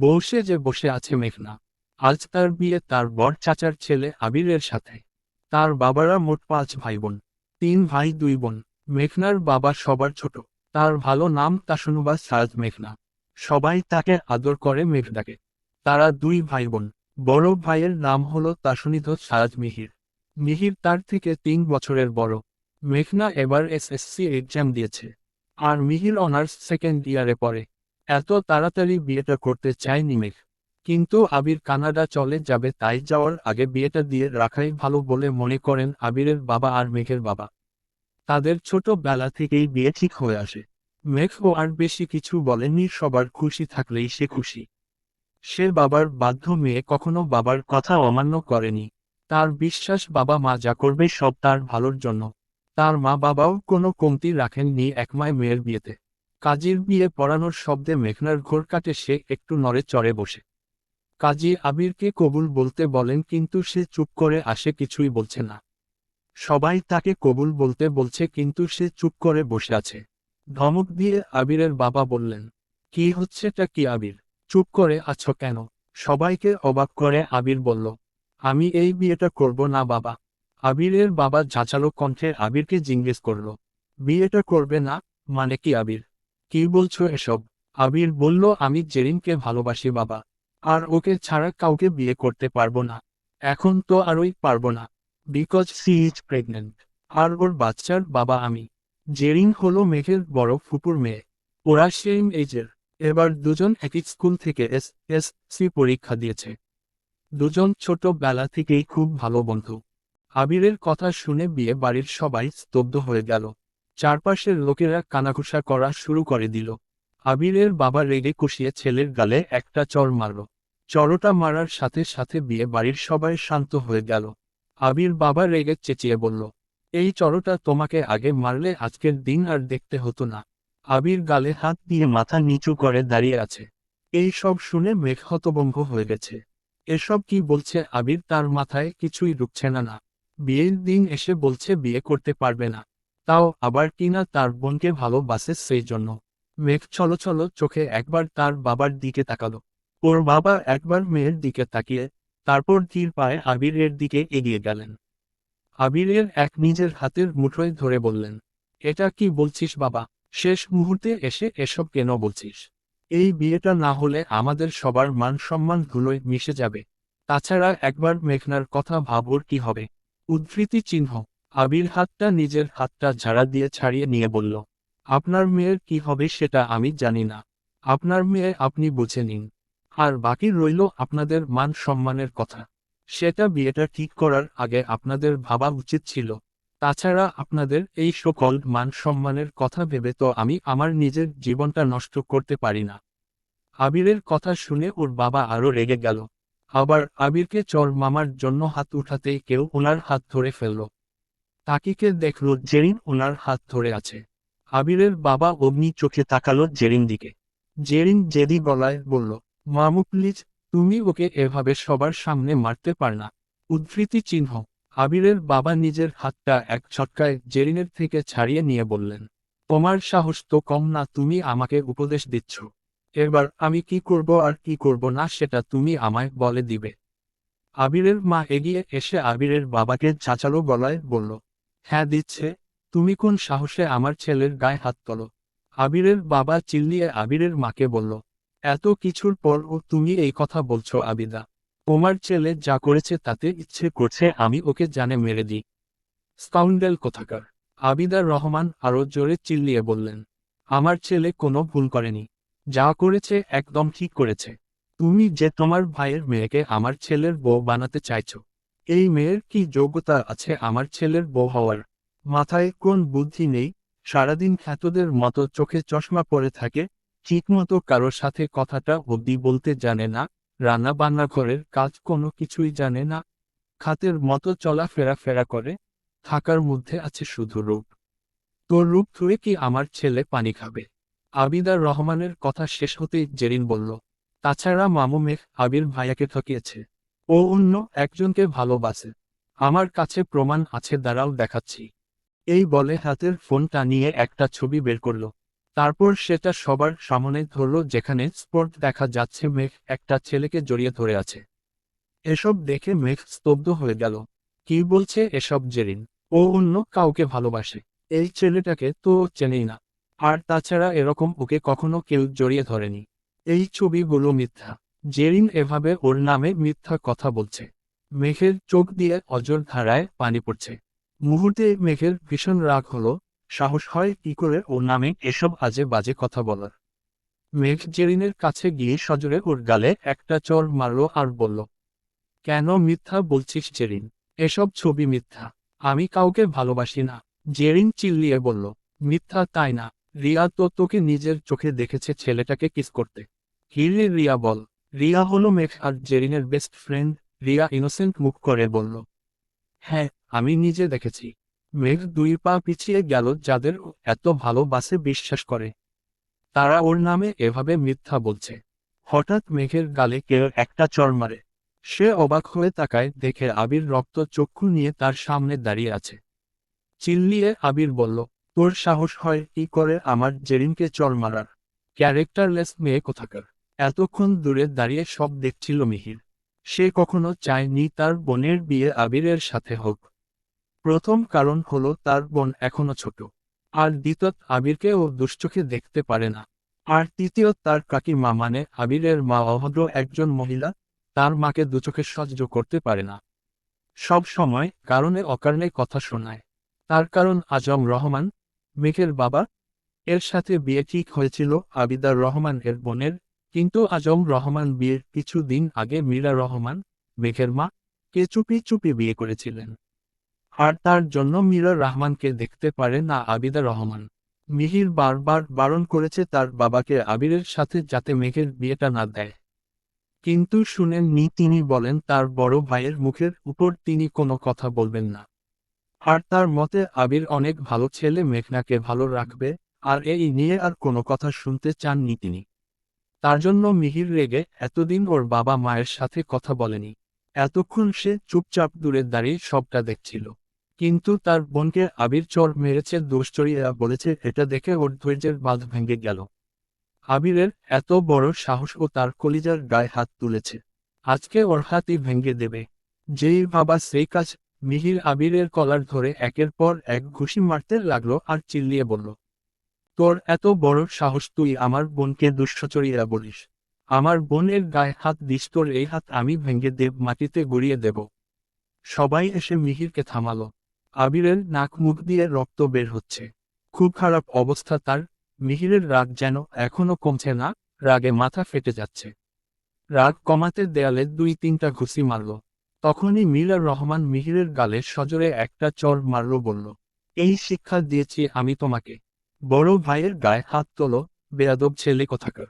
বসে যে বসে আছে মেঘনা। আজ তার বিয়ে তার বর চাচার ছেলে আবিরের সাথে। তার বাবারা মোট পাঁচ ভাই বোন তিন ভাই, দুই বোন। মেঘনার বাবা সবার ছোট। তার ভালো নাম তাসনুবা সাজ মেঘনা। সবাই তাকে আদর করে মেঘনাকে। তারা দুই ভাই বোন বড় ভাইয়ের নাম হলো তাসনিধ সাজ মিহির। মিহির তার থেকে তিন বছরের বড়। মেঘনা এবার এসএসসি এক্সাম দিয়েছে। আর মিহির অনার্স সেকেন্ড ইয়ারে পড়ে। এত তাড়াতাড়ি বিয়েটা করতে চায়নি মেঘ। কিন্তু আবির কানাডা চলে যাবে তাই যাওয়ার আগে বিয়েটা দিয়ে রাখাই ভালো বলে মনে করেন আবিরের বাবা আর মেঘের বাবা। তাদের ছোটবেলা থেকেই বিয়ে ঠিক হয়ে আসে। মেঘও আর বেশি কিছু বলেনি, সবার খুশি থাকলেই সে খুশি। সে বাবার বাধ্য মেয়ে কখনো বাবার কথা অমান্য করেনি। তার বিশ্বাস বাবা মা যা করবে সব তার ভালোর জন্য। তার মা বাবাও কোনো কমতি রাখেননি একমায় মেয়ের বিয়েতে। কাজীর বিয়ে পড়ানোর শব্দে মেঘনার ঘোর কাটে সে একটু নড়ে চড়ে বসে। কাজী আবিরকে কবুল বলতে বলেন কিন্তু সে চুপ করে আসে কিছুই বলছে না। সবাই তাকে কবুল বলতে বলছে কিন্তু সে চুপ করে বসে আছে। ধমক দিয়ে আবিরের বাবা বললেন, কি হচ্ছেটা কি আবির? চুপ করে আছো কেন? সবাইকে অবাক করে আবির বলল, আমি এই বিয়েটা করব না বাবা। আবিরের বাবা ঝাঁচালো কণ্ঠে আবিরকে জিজ্ঞেস করল, বিয়েটা করবে না? মানে কি আবির? কি বলছো এসব? আবির বলল, আমি জেরিনকে ভালোবাসি, বাবা। আর ওকে ছাড়া কাউকে বিয়ে করতে পারব না। এখন তো আরই পারব না। বিকজ সি ইজ প্রেগনেন্ট আর ওর বাচ্চার বাবা আমি। জেরিন হলো মেঘের বড় ফুপুর মেয়ে। ওরা সেম এজের। এবার দুজন একই স্কুল থেকে এস এস সি পরীক্ষা দিয়েছে। দুজন ছোটবেলা থেকেই খুব ভালো বন্ধু। আবিরের কথা শুনে বিয়ে বাড়ির সবাই স্তব্ধ হয়ে গেল। চারপাশের লোকেরা কানাঘুষা করা শুরু করে দিল। আবিরের বাবা রেগে কষিয়ে ছেলের গালে একটা চর মারল। চরটা মারার সাথে সাথে বিয়ে বাড়ির সবাই শান্ত হয়ে গেল। আবির বাবা রেগে চেঁচিয়ে বলল, এই চরটা তোমাকে আগে মারলে আজকের দিন আর দেখতে হতো না আবির গালে হাত দিয়ে মাথা নিচু করে দাঁড়িয়ে আছে। এই সব শুনে মেঘ হয়ে গেছে। এসব কি বলছে আবির তার মাথায় কিছুই ঢুকছে না না। বিয়ের দিন এসে বলছে বিয়ে করতে পারবে না। তাও আবার কিনা তার বোনকে ভালোবাসে সেই জন্য মেঘ চলো চলো চোখে একবার তার বাবার দিকে তাকালো। ওর বাবা একবার মেয়ের দিকে তাকিয়ে তারপর ধীর পায়ে আবিরের দিকে এগিয়ে গেলেন। আবিরের এক নিজের হাতের মুঠোয় ধরে বললেন, এটা কি বলছিস বাবা? শেষ মুহূর্তে এসে এসব কেন বলছিস? এই বিয়েটা না হলে আমাদের সবার মান সম্মান ধুলোয় মিশে যাবে। তাছাড়া একবার মেঘনার কথা ভাবর কি হবে? উদ্ধৃতি চিহ্ন আবির হাতটা নিজের হাতটা ঝাড়া দিয়ে ছাড়িয়ে নিয়ে বলল, আপনার মেয়ের কি হবে সেটা আমি জানি না। আপনার মেয়ে আপনি বুঝে নিন। আর বাকি রইল আপনাদের মান সম্মানের কথা। সেটা বিয়েটা ঠিক করার আগে আপনাদের ভাবা উচিত ছিল। তাছাড়া আপনাদের এই সকল মান সম্মানের কথা ভেবে তো আমি আমার নিজের জীবনটা নষ্ট করতে পারি না। আবিরের কথা শুনে ওর বাবা আরও রেগে গেল। আবার আবিরকে চর মামার জন্য হাত উঠাতেই কেউ ওনার হাত ধরে ফেলল। তাকিকে দেখল জেরিন ওনার হাত ধরে আছে। আবিরের বাবা অগ্নি চোখে তাকালো জেরিন দিকে। জেরিন জেদি গলায় বলল, মামু, প্লিজ, তুমি ওকে এভাবে সবার সামনে মারতে পার না। উদ্ধৃতি চিহ্ন। আবিরের বাবা নিজের হাতটা এক ছটকায় জেরিনের থেকে ছাড়িয়ে নিয়ে বললেন, তোমার সাহস তো কম না, তুমি আমাকে উপদেশ দিচ্ছ। এবার আমি কি করব আর কি করব না সেটা তুমি আমায় বলে দিবে। আবিরের মা এগিয়ে এসে আবিরের বাবাকে চাচালো গলায় বলল হ্যাঁ দিচ্ছে, তুমি কোন সাহসে আমার ছেলের গায়ে হাত তোলো? আবিরের বাবা চিল্লিয়ে আবিরের মাকে বলল, এত কিছুর পর ও তুমি এই কথা বলছো আবিদা। তোমার ছেলে যা করেছে তাতে ইচ্ছে করছে আমি ওকে জানে মেরে দিই। স্কাউন্ডেল কোথাকার? আবিদার রহমান আরও জোরে চিল্লিয়ে বললেন, আমার ছেলে কোনো ভুল করেনি। যা করেছে একদম ঠিক করেছে। তুমি যে তোমার ভাইয়ের মেয়েকে আমার ছেলের বউ বানাতে চাইছো এই মেয়ের কি যোগ্যতা আছে আমার ছেলের বউ হওয়ার? মাথায় কোন বুদ্ধি নেই? সারাদিন খ্যাতদের মতো চোখে চশমা পরে থাকে, ঠিকমতো কারোর সাথে কথাটা অবধি বলতে জানে না, রান্না বান্না ঘরের কাজ কোনো কিছুই জানে না, খাতের মতো চলা ফেরা ফেরা করে, থাকার মধ্যে আছে শুধু রূপ। তোর রূপ থুয়ে কি আমার ছেলে পানি খাবে? আবিদার রহমানের কথা শেষ হতেই জেরিন বলল, তাছাড়া মামু মেঘ আবির ভাইয়াকে ঠকিয়েছে। ও অন্য একজনকে ভালোবাসে। আমার কাছে প্রমাণ আছে, দাঁড়াও দেখাচ্ছি। এই বলে হাতের ফোনটা নিয়ে একটা ছবি বের করল। তারপর সেটা সবার সামনে ধরল, যেখানে স্পট দেখা যাচ্ছে মেঘ একটা ছেলেকে জড়িয়ে ধরে আছে। এসব দেখে মেঘ স্তব্ধ হয়ে গেল। কি বলছে এসব জেরিন? ও অন্য কাউকে ভালোবাসে। এই ছেলেটাকে তো চেনেই না। আর তাছাড়া এরকম ওকে কখনো কেউ জড়িয়ে ধরেনি। এই ছবিগুলো মিথ্যা। জেরিন এভাবে ওর নামে মিথ্যা কথা বলছে। মেঘের চোখ দিয়ে অজর ধারায় পানি পড়ছে। মুহূর্তে মেঘের ভীষণ রাগ হলো, সাহস হয় কি করে ওর নামে এসব আজে বাজে কথা বলার। মেঘ জেরিনের কাছে গিয়ে সজোরে ওর গালে একটা চর মারল আর বলল, কেন মিথ্যা বলছিস জেরিন? এসব ছবি মিথ্যা। আমি কাউকে ভালোবাসি না। জেরিন চিল্লিয়ে বলল, মিথ্যা তাই না। রিয়া তো তোকে নিজের চোখে দেখেছে ছেলেটাকে কিস করতে। হিরে রিয়া বল। রিয়া হলো মেঘ আর জেরিনের বেস্ট ফ্রেন্ড রিয়া ইনোসেন্ট মুখ করে বলল হ্যাঁ আমি নিজে দেখেছি। মেঘ দুই পা পিছিয়ে গেল যাদের এত ভালোবাসে বিশ্বাস করে। তারা ওর নামে এভাবে মিথ্যা বলছে। হঠাৎ মেঘের গালে কেউ একটা চর মারে। সে অবাক হয়ে তাকায়, দেখে আবির রক্ত চক্ষু নিয়ে তার সামনে দাঁড়িয়ে আছে। চিল্লিয়ে আবির বলল, তোর সাহস হয় কি করে আমার জেরিনকে চর মারার? ক্যারেক্টারলেস মেয়ে কোথাকার? এতক্ষণ দূরে দাঁড়িয়ে সব দেখছিল মিহির। সে কখনো চায়নি তার বোনের বিয়ে আবিরের সাথে হোক। প্রথম কারণ হলো তার বোন এখনও ছোট। আর দ্বিতীয়ত আবিরকে ও দুশ্চোখে দেখতে পারে না। আর তৃতীয় তার কাকিমা মানে আবিরের মা অভদ্র একজন মহিলা, তার মাকে দুচোখে সহ্য করতে পারে না। সব সময় কারণে অকারণে কথা শোনায়। তার কারণ আজম রহমান মেঘের বাবা, এর সাথে বিয়ে ঠিক হয়েছিল আবিদার রহমান এর বোনের কিন্তু আজম রহমান বিয়ের কিছু দিন আগে মীরা রহমান, মেঘের মা, কে চুপি চুপি বিয়ে করেছিলেন। আর তার জন্য মীরা রহমানকে দেখতে পারে না আবিদা রহমান। মিহির বারবার বারণ করেছে তার বাবাকে আবিরের সাথে যাতে মেঘের বিয়েটা না দেয়। কিন্তু শুনেননি তিনি বলেন তার বড় ভাইয়ের মুখের উপর তিনি কোনো কথা বলবেন না। আর তার মতে আবির অনেক ভালো ছেলে মেঘনাকে ভালো রাখবে, আর এই নিয়ে আর কোনো কথা শুনতে চাননি তিনি। তার জন্য মিহির রেগে এতদিন ওর বাবা মায়ের সাথে কথা বলেনি। এতক্ষণ সে চুপচাপ দূরে দাঁড়িয়ে সবটা দেখছিল। কিন্তু তার বোনকে আবির চর মেরেছে দুশ্চরিয়া বলেছে, এটা দেখে ওর ধৈর্যের বাঁধ ভেঙে গেল। আবিরের এত বড় সাহস ও তার কলিজার গায়ে হাত তুলেছে। আজকে ওর হাতই ভেঙে দেবে। যেই বাবা সেই কাজ, মিহির আবিরের কলার ধরে একের পর এক ঘুষি মারতে লাগল আর চিল্লিয়ে বলল তোর এত বড় সাহস তুই আমার বোনকে দুঃসচরিয়া বলিস। আমার বোনের গায়ে হাত দিস, তোর এই হাত আমি ভেঙে দেব, মাটিতে গড়িয়ে দেব। সবাই এসে মিহিরকে থামাল। আবিরের নাক মুখ দিয়ে রক্ত বের হচ্ছে। খুব খারাপ অবস্থা তার। মিহিরের রাগ যেন এখনও কমছে না, রাগে মাথা ফেটে যাচ্ছে। রাগ কমাতে দেয়ালে দুই তিনটা ঘুষি মারল। তখনই মিলার রহমান মিহিরের গালে সজোরে একটা চর মারল, বলল, এই শিক্ষা দিয়েছি আমি তোমাকে। বড় ভাইয়ের গায়ে হাত তোলো, বেয়াদব ছেলে কোথাকার।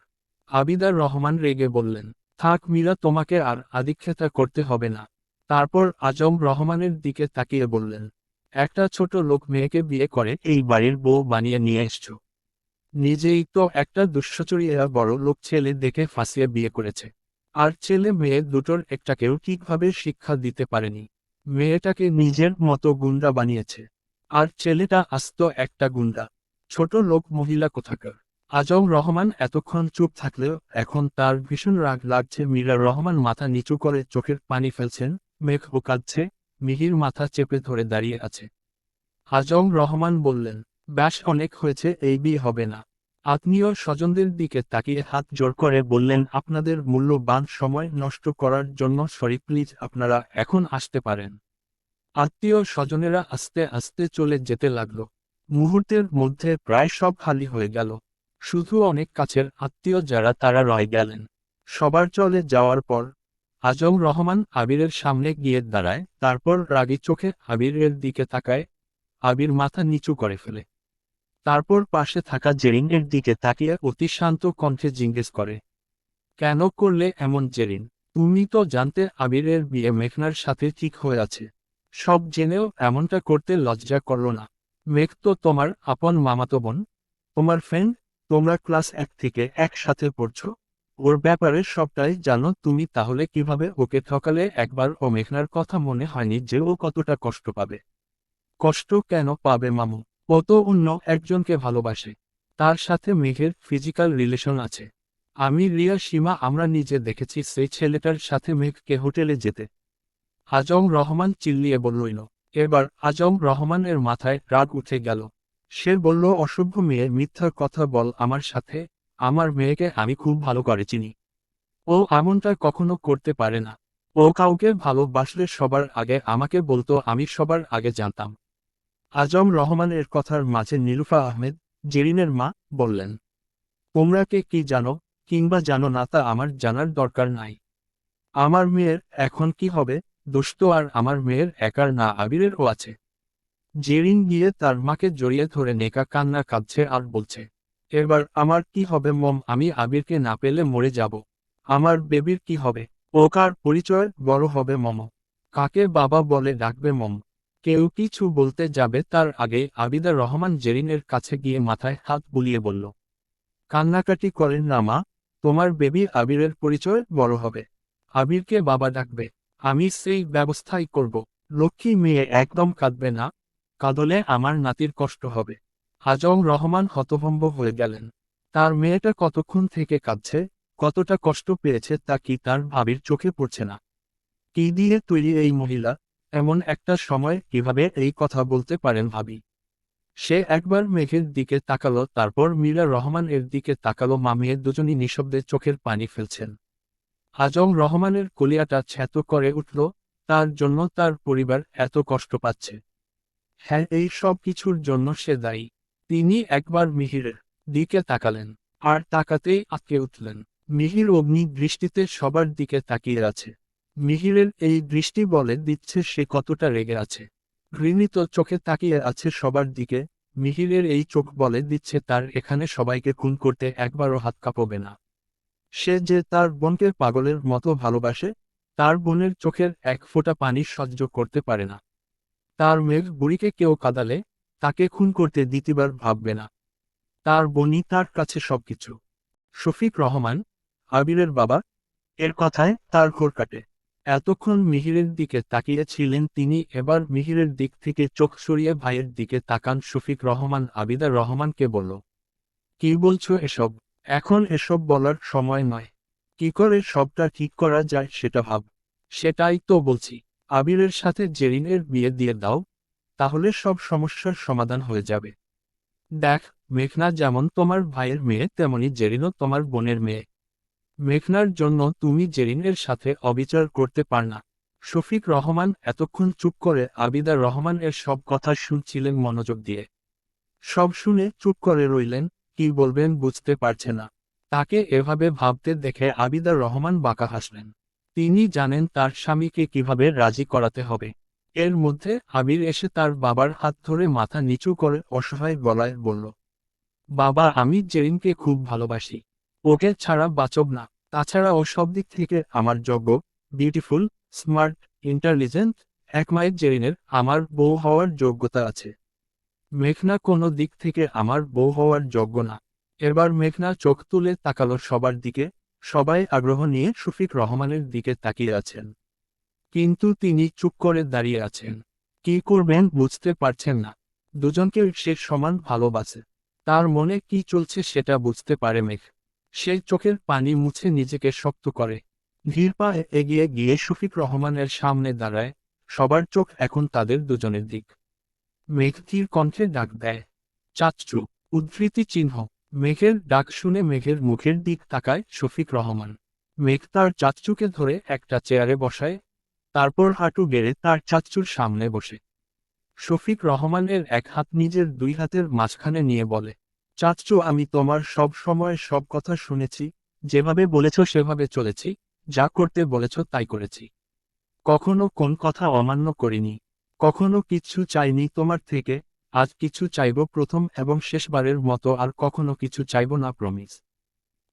আবিদার রহমান রেগে বললেন, থাক মীরা, তোমাকে আর আদিক্ষেতা করতে হবে না। তারপর আজম রহমানের দিকে তাকিয়ে বললেন, একটা ছোট লোক মেয়েকে বিয়ে করে এই বাড়ির বউ বানিয়ে নিয়ে এসছ। নিজেই তো একটা দুঃসচরিয়া বড় লোক ছেলে দেখে ফাঁসিয়ে বিয়ে করেছে। আর ছেলে মেয়ে দুটোর একটাকেও ঠিকভাবে শিক্ষা দিতে পারেনি। মেয়েটাকে নিজের মতো গুন্ডা বানিয়েছে। আর ছেলেটা আস্ত একটা গুন্ডা। ছোট লোক মহিলা কোথাকার? আজম রহমান এতক্ষণ চুপ থাকলেও এখন তার ভীষণ রাগ লাগছে। মীরা রহমান মাথা নিচু করে চোখের পানি ফেলছেন। মেঘ কাঁদছে মিহির মাথা চেপে ধরে দাঁড়িয়ে আছে। আজম রহমান বললেন, ব্যাস, অনেক হয়েছে, এই বিয়ে হবে না। আত্মীয় স্বজনদের দিকে তাকিয়ে হাত জোর করে বললেন, আপনাদের মূল্যবান সময় নষ্ট করার জন্য সরি, প্লিজ, আপনারা এখন আসতে পারেন। আত্মীয় স্বজনেরা আস্তে আস্তে চলে যেতে লাগল। মুহূর্তের মধ্যে প্রায় সব খালি হয়ে গেল। শুধু অনেক কাছের আত্মীয় যারা তারা রয়ে গেলেন। সবার চলে যাওয়ার পর, আজম রহমান আবিরের সামনে গিয়ে দাঁড়ায়, তারপর রাগী চোখে আবিরের দিকে তাকায়, আবির মাথা নিচু করে ফেলে। তারপর পাশে থাকা জেরিনের দিকে তাকিয়ে অতি শান্ত কণ্ঠে জিজ্ঞেস করে, কেন করলে এমন জেরিন? তুমি তো জানতে আবিরের বিয়ে মেঘনার সাথে ঠিক হয়ে আছে। সব জেনেও এমনটা করতে লজ্জা করল না। মেঘ তো তোমার আপন মামাতো বোন। তোমার ফ্রেন্ড তোমরা ক্লাস এক থেকে একসাথে পড়ছো। ওর ব্যাপারে সবটাই জানো তুমি, তাহলে কীভাবে ওকে ঠকালে? একবার ও মেঘনার কথা মনে হয়নি যে ও কতটা কষ্ট পাবে। কষ্ট কেন পাবে মামু? ও তো অন্য একজনকে ভালোবাসে। তার সাথে মেঘের ফিজিক্যাল রিলেশন আছে। আমি, রিয়া, সীমা, আমরা নিজে দেখেছি সেই ছেলেটার সাথে মেঘকে হোটেলে যেতে। আজম রহমান চিল্লিয়ে বললইল এবার আজম রহমানের মাথায় রাগ উঠে গেল। সে বলল, অসভ্য মেয়ে মিথ্যার কথা বল আমার সাথে। আমার মেয়েকে আমি খুব ভালো করে চিনি। ও এমনটা কখনো করতে পারে না। ও কাউকে ভালোবাসলে সবার আগে আমাকে বলতো, আমি সবার আগে জানতাম। আজম রহমানের কথার মাঝে নীলুফা আহমেদ, জেরিনের মা, বললেন, তোমরা কে কি জানো, কিংবা জানো না তা আমার জানার দরকার নাই। আমার মেয়ের এখন কি হবে? দোষ আর আমার মেয়ের একার না আবিরেরও আছে। জেরিন গিয়ে তার মাকে জড়িয়ে ধরে নেকা কান্না কাঁদছে আর বলছে, এবার আমার কি হবে মম? আমি আবিরকে না পেলে মরে যাব। আমার বেবির কি হবে? ও কার পরিচয় বড় হবে মম। কাকে বাবা বলে ডাকবে মম? কেউ কিছু বলতে যাবে তার আগে আবিদা রহমান জেরিনের কাছে গিয়ে মাথায় হাত বুলিয়ে বলল, কান্নাকাটি করেন না মা, তোমার বেবি আবিরের পরিচয় বড় হবে। আবিরকে বাবা ডাকবে। আমি সেই ব্যবস্থাই করব। লক্ষ্মী মেয়ে একদম কাঁদবে না। কাঁদলে আমার নাতির কষ্ট হবে। আজম রহমান হতভম্ব হয়ে গেলেন। তার মেয়েটা কতক্ষণ থেকে কাঁদছে, কতটা কষ্ট পেয়েছে তা কি তার ভাবির চোখে পড়ছে না। কি দিয়ে তৈরি এই মহিলা? এমন একটা সময় কীভাবে এই কথা বলতে পারেন ভাবি। সে একবার মেঘের দিকে তাকালো, তারপর মীরা রহমান এর দিকে তাকালো। মামিয়ে দুজনই নিঃশব্দে চোখের পানি ফেলছেন। আজম রহমানের কলিয়াটা ছ্যাত করে উঠল, তার জন্য তার পরিবার এত কষ্ট পাচ্ছে। হ্যাঁ এই সব কিছুর জন্য সে দায়ী। তিনি একবার মিহিরের দিকে তাকালেন, আর তাকাতেই আটকে উঠলেন। মিহির অগ্নি দৃষ্টিতে সবার দিকে তাকিয়ে আছে। মিহিরের এই দৃষ্টি বলে দিচ্ছে সে কতটা রেগে আছে। ঘৃণিত চোখে তাকিয়ে আছে সবার দিকে। মিহিরের এই চোখ বলে দিচ্ছে তার এখানে সবাইকে খুন করতে একবারও হাত কাঁপবে না। সে যে তার বোনকে পাগলের মতো ভালোবাসে, তার বোনের চোখের এক ফোঁটা পানি সহ্য করতে পারে না। তার মেঘ বুড়িকে কেউ কাদালে, তাকে খুন করতে দ্বিতীয়বার ভাববে না। তার বোনই তার কাছে সবকিছু। শফিক রহমান, আবিরের বাবা, এর কথায় তার ঘোর কাটে। এতক্ষণ মিহিরের দিকে তাকিয়েছিলেন তিনি, এবার মিহিরের দিক থেকে চোখ সরিয়ে ভাইয়ের দিকে তাকান শফিক রহমান। আবিদা রহমানকে বলল, কি বলছো এসব? এখন এসব বলার সময় নয়। কি করে সবটা ঠিক করা যায় সেটা ভাব। সেটাই তো বলছি। আবিরের সাথে জেরিনের বিয়ে দিয়ে দাও। তাহলে সব সমস্যার সমাধান হয়ে যাবে। দেখ, মেঘনা যেমন তোমার ভাইয়ের মেয়ে, তেমনি জেরিনও তোমার বোনের মেয়ে। মেঘনার জন্য তুমি জেরিনের সাথে অবিচার করতে পার না। শফিক রহমান এতক্ষণ চুপ করে আবিদা রহমান এর সব কথা শুনছিলেন মনোযোগ দিয়ে। সব শুনে চুপ করে রইলেন কি বলবেন বুঝতে পারছে না। তাকে এভাবে ভাবতে দেখে আবিদা রহমান বাঁকা হাসলেন। তিনি জানেন তার স্বামীকে কীভাবে রাজি করাতে হবে। এর মধ্যে আবির এসে তার বাবার হাত ধরে মাথা নিচু করে অসহায় গলায় বলল, বাবা, আমি জেরিনকে খুব ভালোবাসি। ওকে ছাড়া বাঁচব না। তাছাড়া ও সব দিক থেকে আমার যোগ্য, বিউটিফুল, স্মার্ট, ইন্টেলিজেন্ট, এক মায়ের জেরিনের আমার বউ হওয়ার যোগ্যতা আছে। মেঘনা কোনো দিক থেকে আমার বউ হওয়ার যোগ্য না। এবার মেঘনা চোখ তুলে তাকালো সবার দিকে, সবাই আগ্রহ নিয়ে শফিক রহমানের দিকে তাকিয়ে আছেন। কিন্তু তিনি চুপ করে দাঁড়িয়ে আছেন। কি করবেন বুঝতে পারছেন না। দুজনকে সে সমান ভালোবাসে। তার মনে কি চলছে সেটা বুঝতে পারে মেঘ। সে চোখের পানি মুছে নিজেকে শক্ত করে। ধীর পায়ে এগিয়ে গিয়ে শফিক রহমানের সামনে দাঁড়ায়। সবার চোখ এখন তাদের দুজনের দিক। মেঘ ধীর কণ্ঠে ডাক দেয়। চাচ্চু, উদ্ধৃতি চিহ্ন। মেঘের ডাক শুনে মেঘের মুখের দিক তাকায় শফিক রহমান। মেঘ তার চাচ্চুকে ধরে একটা চেয়ারে বসায়, তারপর হাঁটু গেড়ে তার চাচ্চুর সামনে বসে। শফিক রহমানের এক হাত নিজের দুই হাতের মাঝখানে নিয়ে বলে, চাচ্চু, আমি তোমার সব সময় সব কথা শুনেছি, যেভাবে বলেছ সেভাবে চলেছি, যা করতে বলেছ তাই করেছি। কখনো কোন কথা অমান্য করিনি কখনো কিচ্ছু চাইনি তোমার থেকে, আজ কিছু চাইব প্রথম এবং শেষবারের মতো আর কখনো কিছু চাইব না প্রমিস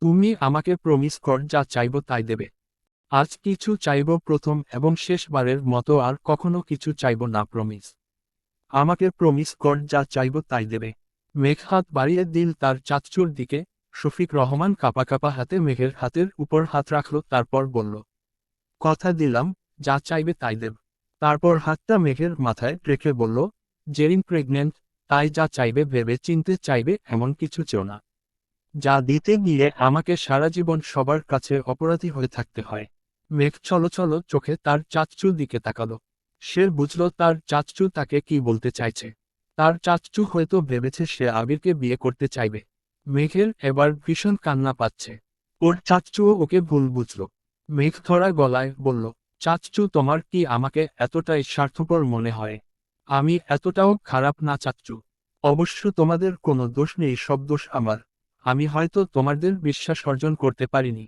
তুমি আমাকে প্রমিস কর, যা চাইব তাই দেবে। আজ কিছু চাইব প্রথম এবং শেষবারের মতো আর কখনো কিছু চাইব না প্রমিস আমাকে প্রমিস কর, যা চাইব তাই দেবে। মেঘ হাত বাড়িয়ে দিল তার চাচুর দিকে, শফিক রহমান কাপা কাপা হাতে মেঘের হাতের উপর হাত রাখল, তারপর বলল, কথা দিলাম, যা চাইবে তাই দেব। তারপর হাতটা মেঘের মাথায় রেখে বলল জেরিন প্রেগনেন্ট তাই যা চাইবে ভেবে চিনতে চাইবে এমন কিছু চেও না। যা দিতে গিয়ে আমাকে সারা জীবন সবার কাছে অপরাধী হয়ে থাকতে হয়। মেঘ চলো চলো চোখে তার চাচচুর দিকে তাকালো। সে বুঝল তার চাচ্চু তাকে কি বলতে চাইছে। তার চাচচু হয়তো ভেবেছে সে আবিরকে বিয়ে করতে চাইবে। মেঘের এবার ভীষণ কান্না পাচ্ছে। ওর চাচচুও ওকে ভুল বুঝল। মেঘ ধরা গলায় বলল চাচচু, তোমার কি আমাকে এতটাই স্বার্থপর মনে হয়? আমি এতটাও খারাপ না, চাচ্চু। অবশ্য তোমাদের কোনো দোষ নেই, সব দোষ আমার। আমি হয়তো তোমাদের বিশ্বাস অর্জন করতে পারিনি।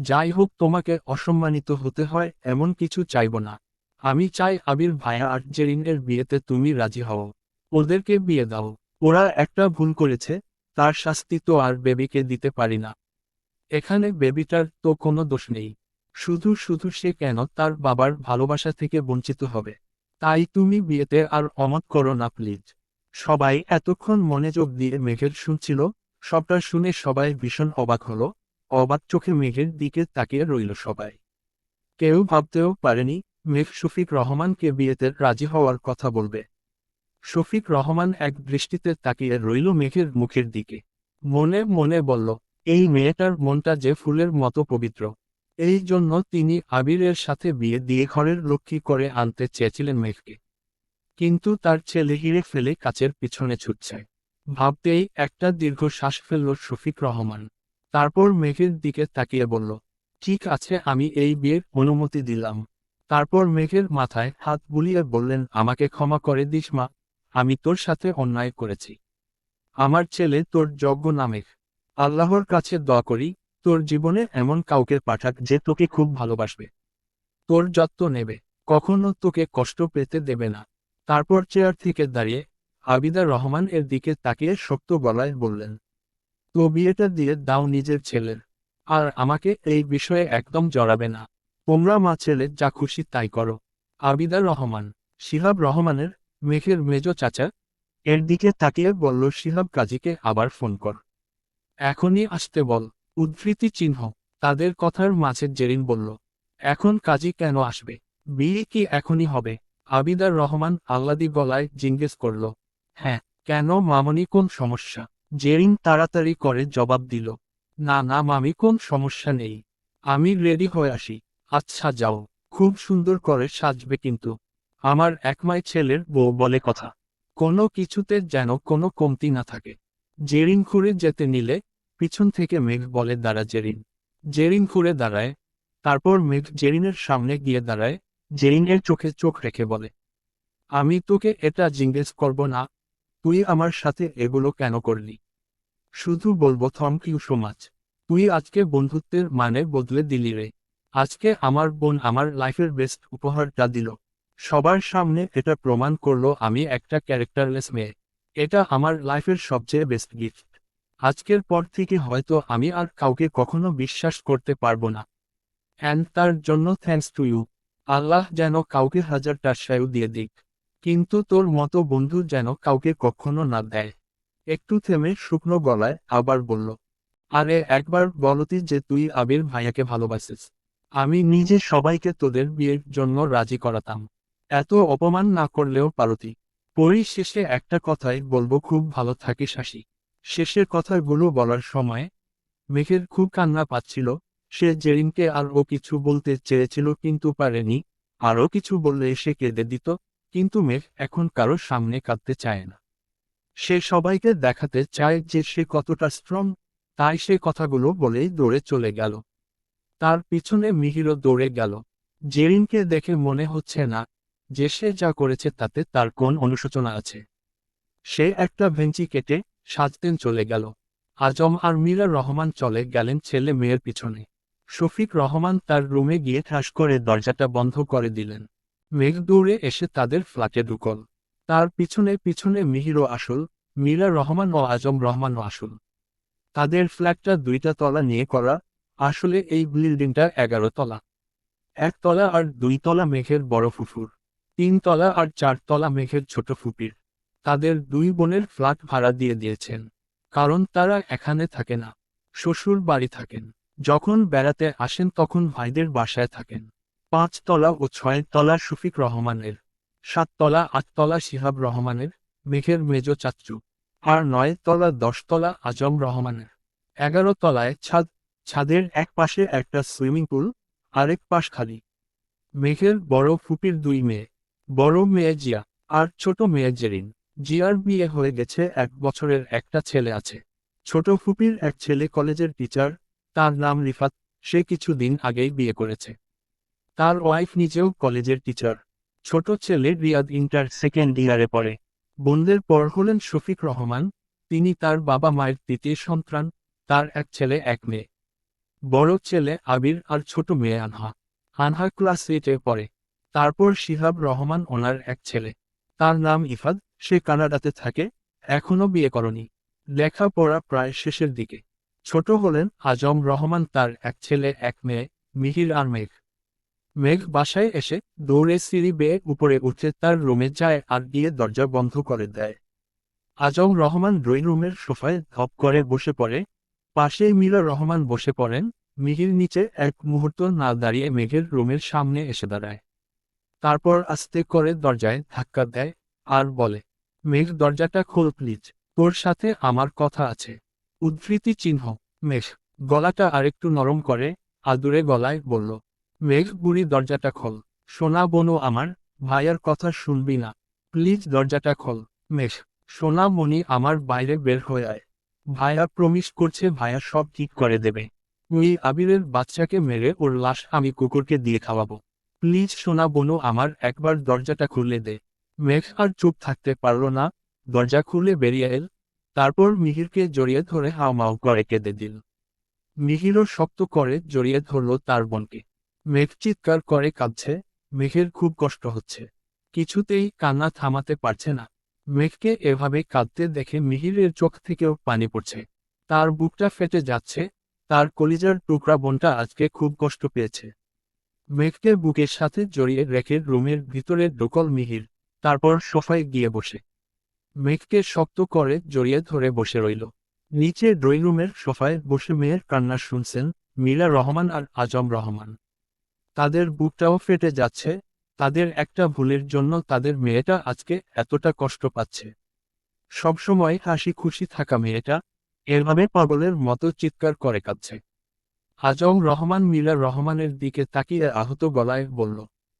যাই হোক, তোমাকে অসম্মানিত হতে হয়, এমন কিছু চাইব না। আমি চাই আবির ভাইয়া আর জেরিনের বিয়েতে তুমি রাজি হও। ওদেরকে বিয়ে দাও। ওরা একটা ভুল করেছে, তার শাস্তি তো আর বেবিকে দিতে পারি না। এখানে বেবিটার তো কোনো দোষ নেই। শুধু শুধু সে কেন তার বাবার ভালোবাসা থেকে বঞ্চিত হবে? তাই তুমি বিয়েতে আর অমত করো না, প্লিজ। সবাই এতক্ষণ মনোযোগ দিয়ে মেঘের শুনছিল, সবটা শুনে সবাই ভীষণ অবাক হলো, অবাক চোখে মেঘের দিকে তাকিয়ে রইল সবাই। কেউ ভাবতেও পারেনি, মেঘ শফিক রহমানকে বিয়েতে রাজি হওয়ার কথা বলবে। শফিক রহমান এক দৃষ্টিতে তাকিয়ে রইল মেঘের মুখের দিকে। মনে মনে বলল, এই মেয়েটার মনটা যে ফুলের মতো পবিত্র। এই জন্য তিনি আবিরের সাথে বিয়ে দিয়ে ঘরের লক্ষ্মী করে আনতে চেয়েছিলেন মেঘকে। কিন্তু তার ছেলে হিরে ফেলে কাচের পিছনে ছুটছে। ভাবতেই একটা দীর্ঘ শ্বাস ফেলল শফিক রহমান। তারপর মেঘের দিকে তাকিয়ে বলল, ঠিক আছে, আমি এই বিয়ের অনুমতি দিলাম। তারপর মেঘের মাথায় হাত বুলিয়ে বললেন, আমাকে ক্ষমা করে দিস মা, আমি তোর সাথে অন্যায় করেছি। আমার ছেলে তোর যজ্ঞ নামেক আল্লাহর কাছে দোয়া করি তোর জীবনে এমন কাউকে পাঠাক যে তোকে খুব ভালোবাসবে। তোর যত্ন নেবে। কখনো তোকে কষ্ট পেতে দেবে না। তারপর চেয়ার থেকে দাঁড়িয়ে আবিদা রহমান এর দিকে তাকিয়ে শক্ত গলায় বললেন, তো বিয়েটা দিয়ে দাও নিজের ছেলের। আর আমাকে এই বিষয়ে একদম জড়াবে না। তোমরা মা ছেলে যা খুশি তাই করো। আবিদা রহমান, শিহাব রহমানের মেঘের মেজ চাচা, এর দিকে তাকিয়ে বলল, শিহাব কাজীকে আবার ফোন কর। এখনই আসতে বল। উদ্ধৃতি চিহ্ন। তাদের কথার মাঝে জেরিন বলল, এখন কাজী কেন আসবে? বিয়ে কি এখনই হবে? আবিদার রহমান আল্লাদি গলায় জিজ্ঞেস করল হ্যাঁ কেন মামনি কোন সমস্যা? জেরিন তাড়াতাড়ি করে জবাব দিল, না না, মামি কোন সমস্যা নেই। আমি রেডি হয়ে আসি। আচ্ছা যাও। খুব সুন্দর করে সাজবে কিন্তু। আমার একমাই ছেলের বউ বলে কথা। কোনো কিছুতে যেন কোনো কমতি না থাকে। জেরিন ঘুরে যেতে নিলে পিছন থেকে মেঘ বলে দাঁড়া জেরিন। জেরিন ঘুরে দাঁড়ায়, তারপর মেঘ জেরিনের সামনে গিয়ে দাঁড়ায়, জেরিনের চোখে চোখ রেখে বলে, আমি তোকে এটা জিজ্ঞেস করব না, তুই আমার সাথে এগুলো কেন করলি? শুধু বলব, থ্যাংক ইউ সো মাচ। তুই আজকে বন্ধুত্বের মানে বদলে দিলি রে। আজকে আমার বোন আমার লাইফের বেস্ট উপহারটা দিল। সবার সামনে এটা প্রমাণ করল আমি একটা ক্যারেক্টারলেস মেয়ে। এটা আমার লাইফের সবচেয়ে বেস্ট গিফট। আজকের পর থেকে হয়তো আমি আর কাউকে কখনো বিশ্বাস করতে পারব না। অ্যান্ড তার জন্য থ্যাংকস টু ইউ আল্লাহ যেন কাউকে হাজারটা সায়ু দিয়ে দিক। কিন্তু তোর মতো বন্ধু যেন কাউকে কখনো না দেয়। একটু থেমে শুকনো গলায় আবার বলল, আরে একবার বলতি যে তুই আবির ভাইয়াকে ভালোবাসিস। আমি নিজে সবাইকে তোদের বিয়ের জন্য রাজি করাতাম। এত অপমান না করলেও পারতি। পরিশেষে একটা কথাই বলব, খুব ভালো থাকিস হাসি। শেষের কথাগুলো বলার সময় মেঘের খুব কান্না পাচ্ছিল। সে জেরিনকে আর ও কিছু বলতে চেয়েছিল কিন্তু পারেনি। আরও কিছু বললে সে কেঁদে দিত, কিন্তু মেঘ এখন কারও সামনে কাঁদতে চায় না। সে সবাইকে দেখাতে চায় যে সে কতটা স্ট্রং তাই সে কথাগুলো বলেই দৌড়ে চলে গেল। তার পিছনে মিহিরও দৌড়ে গেল। জেরিনকে দেখে মনে হচ্ছে না যে সে যা করেছে তাতে তার কোন অনুশোচনা আছে। সে একটা ভেঞ্চি কেটে সাজতেন চলে গেল। আজম আর মীরা রহমান চলে গেলেন ছেলে মেয়ের পিছনে। শফিক রহমান তার রুমে গিয়ে ঠাস করে দরজাটা বন্ধ করে দিলেন। মেঘ দৌড়ে এসে তাদের ফ্ল্যাটে ঢুকল। তার পিছনে পিছনে মিহিরও আসল, মীরা রহমান ও আজম রহমানও আসল। তাদের ফ্ল্যাটটা দুইটা তলা নিয়ে করা, আসলে এই বিল্ডিংটা এগারো তলা। এক তলা আর দুই তলা মেঘের বড় ফুফুর, তিন তলা আর চার তলা মেঘের ছোট ফুপির। তাদের দুই বোনের ফ্ল্যাট ভাড়া দিয়ে দিয়েছেন। কারণ তারা এখানে থাকে না। শ্বশুর বাড়ি থাকেন। যখন বেড়াতে আসেন তখন ভাইদের বাসায় থাকেন। পাঁচ তলা ও ছয় তলা শফিক রহমানের সাত তলা আট তলা শিহাব রহমানের, মেঘের মেজ চাচ্চু আর নয় তলা দশ তলা আজম রহমানের। এগারো তলায় ছাদ, ছাদের এক পাশে একটা সুইমিং পুল, আরেক পাশ খালি। মেঘের বড় ফুপির দুই মেয়ে, বড় মেয়ে জিয়া, আর ছোট মেয়ে জেরিন। জিয়ার বিয়ে হয়ে গেছে, এক বছরের একটা ছেলে আছে। ছোট ফুপির এক ছেলে কলেজের টিচার, তার নাম রিফাত, সে কিছুদিন আগেই বিয়ে করেছে। তার ওয়াইফ নিজেও কলেজের টিচার। ছোট ছেলে রিয়াদ ইন্টার সেকেন্ড ইয়ারে পড়ে। বোনদের পর হলেন শফিক রহমান, তিনি তার বাবা মায়ের তৃতীয় সন্তান, তার এক ছেলে, এক মেয়ে। বড় ছেলে আবির আর ছোট মেয়ে আনহা। আনহা ক্লাস এইটে পড়ে। তারপর শিহাব রহমান ওনার এক ছেলে। তার নাম ইফাদ, সে কানাডাতে থাকে, এখনও বিয়ে করনি। লেখাপড়া প্রায় শেষের দিকে। ছোট হলেন আজম রহমান তার এক ছেলে, এক মেয়ে, মিহির আর মেঘ। মেঘ বাসায় এসে দৌড়ে সিঁড়ি বেয়ে উপরে উঠে তার রুমে যায় আর গিয়ে দরজা বন্ধ করে দেয়। আজম রহমান ড্রয়িং রুমের সোফায় ধপ করে বসে পড়ে। পাশেই মিলা রহমান বসে পড়েন। মিহির নিচে এক মুহূর্ত না দাঁড়িয়ে মেঘের রুমের সামনে এসে দাঁড়ায়। তারপর আস্তে করে দরজায় ধাক্কা দেয় আর বলে, মেঘ, দরজাটা খোল প্লিজ। তোর সাথে আমার কথা আছে। উদ্ধৃতি চিহ্ন, মেঘ। গলাটা আরেকটু নরম করে আদুরে গলায় বলল, মেঘ, বুড়ি, দরজাটা খোল। সোনা বনু আমার, ভাইয়ার কথা শুনবি না। প্লিজ, দরজাটা খোল। মেঘ, সোনা মনি আমার বাইরে বের হয়ে আয়। ভাইয়া প্রমিস করছে, ভাইয়া সব ঠিক করে দেবে। ওই আবিরের বাচ্চাকে মেরে ওর লাশ আমি কুকুরকে দিয়ে খাওয়াবো। প্লিজ সোনা বনু, আমার একবার দরজাটা খুলে দে। মেঘ আর চুপ থাকতে পারল না। দরজা খুলে বেরিয়ে এল। তারপর মিহিরকে জড়িয়ে ধরে হাওমাও করে কেঁদে দিল। মিহিরও শক্ত করে জড়িয়ে ধরল তার বোনকে। মেঘ চিৎকার করে কাঁদছে। মেঘের খুব কষ্ট হচ্ছে। কিছুতেই কান্না থামাতে পারছে না। মেঘকে এভাবে কাঁদতে দেখে মিহিরের চোখ থেকেও পানি পড়ছে। তার বুকটা ফেটে যাচ্ছে। তার কলিজার টুকরা বোনটা আজকে খুব কষ্ট পেয়েছে। মেঘকে বুকের সাথে জড়িয়ে রেখে রুমের ভিতরে ডোকল মিহির, তারপর সোফায় গিয়ে বসে। মেঘকে শক্ত করে জড়িয়ে ধরে বসে রইল। নিচে ড্রয়িং রুমের সোফায় বসে মেয়ের কান্না শুনছেন মিলা রহমান আর আজম রহমান। তাদের বুকটাও ফেটে যাচ্ছে, তাদের একটা ভুলের জন্য তাদের মেয়েটা আজকে এতটা কষ্ট পাচ্ছে। সবসময় হাসি খুশি থাকা মেয়েটা, এভাবে পাগলের মতো চিৎকার করে কাঁদছে। আজম রহমান মিলা রহমানের দিকে তাকিয়ে আহত গলায় বলল,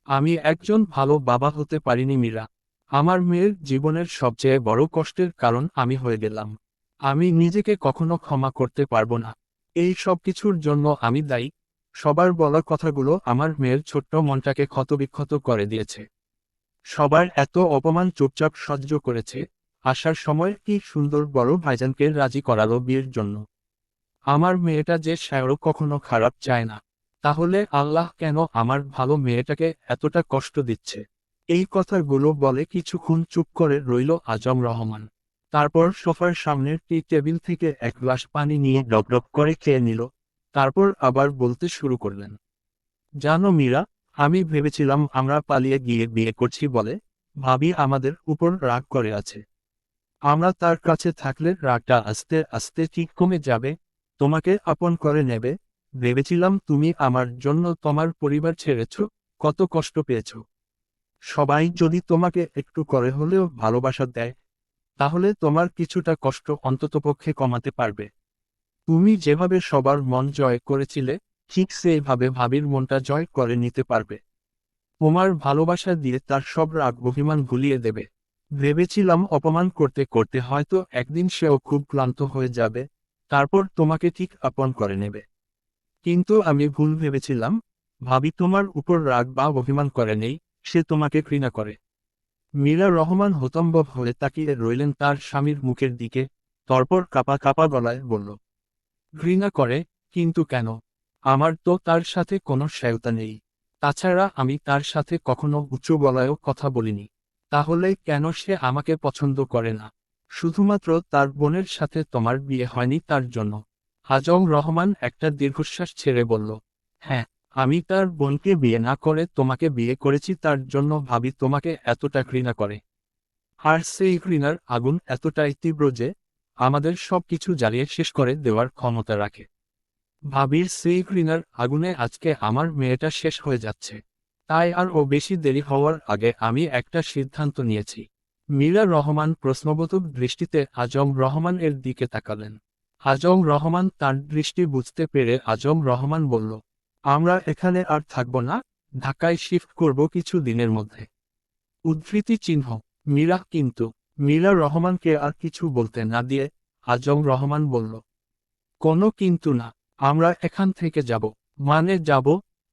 আমি একজন ভালো বাবা হতে পারিনি মীরা। আমার মেয়ের জীবনের সবচেয়ে বড় কষ্টের কারণ আমি হয়ে গেলাম। আমি নিজেকে কখনো ক্ষমা করতে পারব না। এই সব কিছুর জন্য আমি দায়ী। সবার বলা কথাগুলো আমার মেয়ের ছোট্ট মনটাকে ক্ষতবিক্ষত করে দিয়েছে। সবার এত অপমান চুপচাপ সহ্য করেছে। আসার সময় কি সুন্দর বড় ভাইজানকে রাজি করালো বিয়ের জন্য। আমার মেয়েটা যে সায়রও কখনো খারাপ চায় না। তাহলে আল্লাহ কেন আমার ভালো মেয়েটাকে এতটা কষ্ট দিচ্ছে? এই কথাগুলো বলে কিছুক্ষণ চুপ করে রইল আজম রহমান। তারপর সোফার সামনের টি টেবিল থেকে এক গ্লাস পানি নিয়ে ডক করে খেয়ে নিল। তারপর আবার বলতে শুরু করলেন। জানো মীরা, আমি ভেবেছিলাম আমরা পালিয়ে গিয়ে বিয়ে করছি বলে। ভাবি আমাদের উপর রাগ করে আছে। আমরা তার কাছে থাকলে রাগটা আস্তে আস্তে ঠিক কমে যাবে। তোমাকে আপন করে নেবে। ভেবেছিলাম তুমি আমার জন্য তোমার পরিবার ছেড়েছ, কত কষ্ট পেয়েছ। সবাই যদি তোমাকে একটু করে হলেও ভালোবাসা দেয়, তাহলে তোমার কিছুটা কষ্ট অন্ততপক্ষে কমাতে পারবে। তুমি যেভাবে সবার মন জয় করেছিলে, ঠিক সেইভাবে ভাবির মনটা জয় করে নিতে পারবে। তোমার ভালোবাসা দিয়ে তার সব রাগ অভিমান ভুলিয়ে দেবে। ভেবেছিলাম অপমান করতে করতে হয়তো একদিন সেও খুব ক্লান্ত হয়ে যাবে তারপর তোমাকে ঠিক আপন করে নেবে। কিন্তু আমি ভুল ভেবেছিলাম, ভাবি তোমার উপর রাগ বা অভিমান করে নেই, সে তোমাকে ঘৃণা করে। মীরা রহমান হতম্বব হয়ে তাকিয়ে রইলেন তার স্বামীর মুখের দিকে, তারপর কাপা কাপা গলায় বলল, ঘৃণা করে, কিন্তু কেন? আমার তো তার সাথে কোনো সহায়তা নেই। তাছাড়া আমি তার সাথে কখনো উচ্চ গলায়ও কথা বলিনি। তাহলে কেন সে আমাকে পছন্দ করে না? শুধুমাত্র তার বোনের সাথে তোমার বিয়ে হয়নি তার জন্য। আজম রহমান একটা দীর্ঘশ্বাস ছেড়ে বলল হ্যাঁ আমি তার বোনকে বিয়ে না করে তোমাকে বিয়ে করেছি তার জন্য ভাবি তোমাকে এতটা ঘৃণা করে। আর সেই ঘৃণার আগুন এতটাই তীব্র যে, আমাদের সব কিছু জ্বালিয়ে শেষ করে দেওয়ার ক্ষমতা রাখে। ভাবির সেই ঘৃণার আগুনে আজকে আমার মেয়েটা শেষ হয়ে যাচ্ছে। তাই আর ও বেশি দেরি হওয়ার আগে আমি একটা সিদ্ধান্ত নিয়েছি। মীরা রহমান প্রশ্নবোধক দৃষ্টিতে আজম রহমান এর দিকে তাকালেন। আজম রহমান তার দৃষ্টি বুঝতে পেরে আজম রহমান বলল, আমরা এখানে আর থাকব না, ঢাকায় শিফট করব কিছু দিনের মধ্যে। উদ্ধৃতি চিহ্ন মীরা কিন্তু মীরা রহমানকে আর কিছু বলতে না দিয়ে আজম রহমান বলল, কোনো কিন্তু না, আমরা এখান থেকে যাব মানে যাব,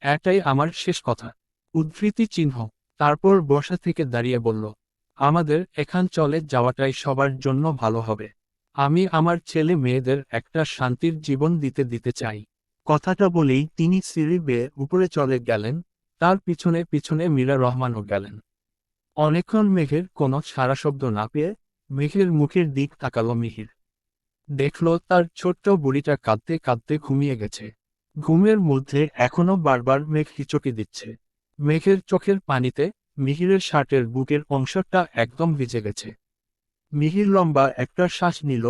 এটাই আমার শেষ কথা। উদ্ধৃতি চিহ্ন, তারপর বসা থেকে দাঁড়িয়ে বলল আমাদের এখান চলে যাওয়াটাই সবার জন্য ভালো হবে। আমি আমার ছেলে মেয়েদের একটা শান্তির জীবন দিতে দিতে চাই। কথাটা বলেই তিনি সিঁড়ি বেয়ে উপরে চলে গেলেন, তার পিছনে পিছনে মীরা রহমানও গেলেন। অনেকক্ষণ মেঘের কোনো সারা শব্দ না পেয়ে মেঘের মুখের দিক তাকালো মিহির। দেখল তার ছোট্ট বুড়িটা কাঁদতে কাঁদতে ঘুমিয়ে গেছে। ঘুমের মধ্যে এখনও বারবার মেঘ হিচকি দিচ্ছে। মেঘের চোখের পানিতে মিহিরের শার্টের বুকের অংশটা একদম ভিজে গেছে। মিহির লম্বা একটা শ্বাস নিল,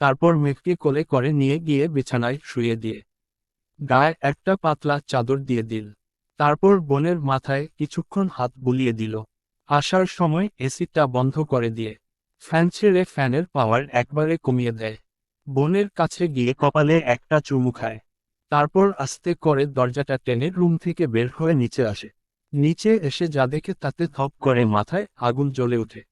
তারপর মেঘকে কোলে করে নিয়ে গিয়ে বিছানায় শুয়ে দিয়ে। গায়ে একটা পাতলা চাদর দিয়ে দিল। তারপর বোনের মাথায় কিছুক্ষণ হাত বুলিয়ে দিল। আসার সময় এসিটা বন্ধ করে দিয়ে, ফ্যান ছেড়ে ফ্যানের পাওয়ার একবারে কমিয়ে দেয়। বোনের কাছে গিয়ে কপালে একটা চুমু খায়। তারপর আস্তে করে দরজাটা টেনে রুম থেকে বের হয়ে নিচে আসে। নিচে এসে যা দেখে তাতে থপ করে মাথায় আগুন জ্বলে ওঠে।